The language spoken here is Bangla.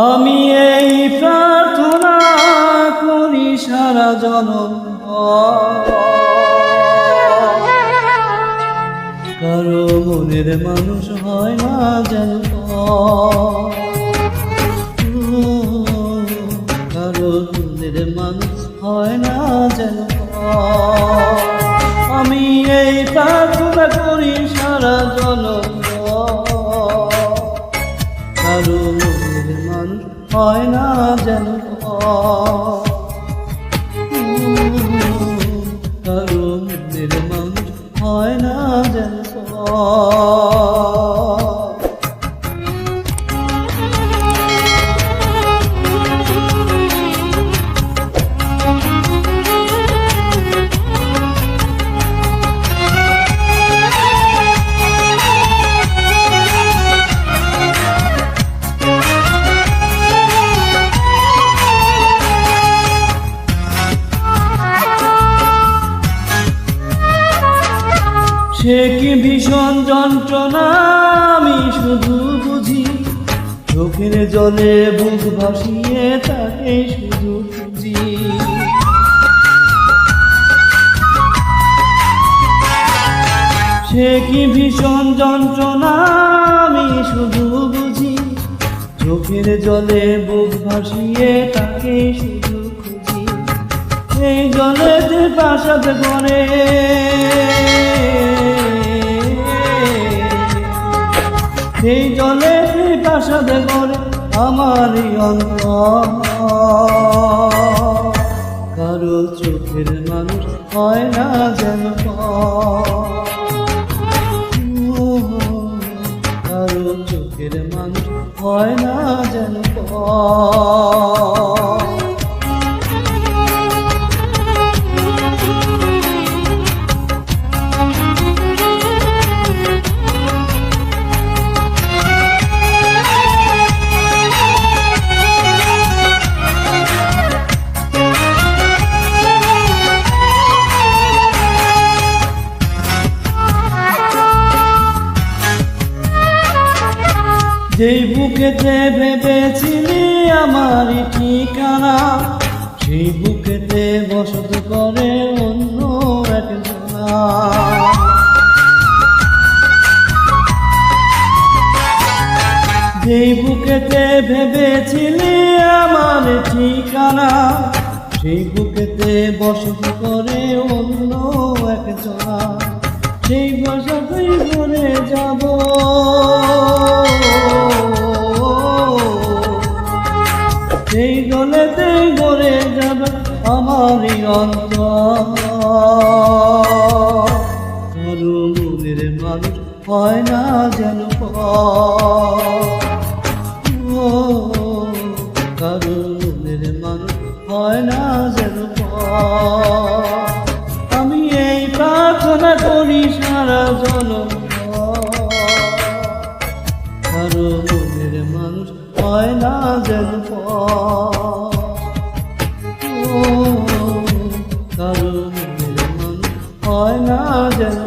আমি এই প্রার্থনা করি সারা জনম কারও মনের মানুষ হয় না যেন কারও মনের মানুষ হয় না যেন আমি এই প্রার্থনা হয় না যেন কারণ নির্মাণ হয় না যেন সে কি ভীষণ যন্ত্রণা, আমি শুধু বুঝি। চোখের জলে বুক ভাসিয়ে তাকে শুধু বুঝি সে কি ভীষণ যন্ত্রণা, আমি শুধু বুঝি। চোখের জলে বুক ভাসিয়ে তাকে শুধু খুঁজি। এই জলেতে প্রাসাদ করে সেই জলে প্রাসাদ করে আমারই অন্ত কারও চোখের মানুষ হয় না যেন কারও চোখের মানুষ হয় না যেন যেই বুকেতে ভেবেছিলি আমার ঠিকানা, সেই বুকেতে বসত করে অন্য একজনা যেই বুকেতে ভেবেছিলি আমার ঠিকানা, সেই বুকেতে বসত করে অন্য একজনা সেই বসতই করে যাব। সেই দলেতে গড়ে যাবে আমারই অন্ত মনের মানুষ হয় না যেন ও কারও মনের মানুষ হয় না যেন আমি এই প্রার্থনা করি সারা জনম হয় না যেন কারণ হয় না যেন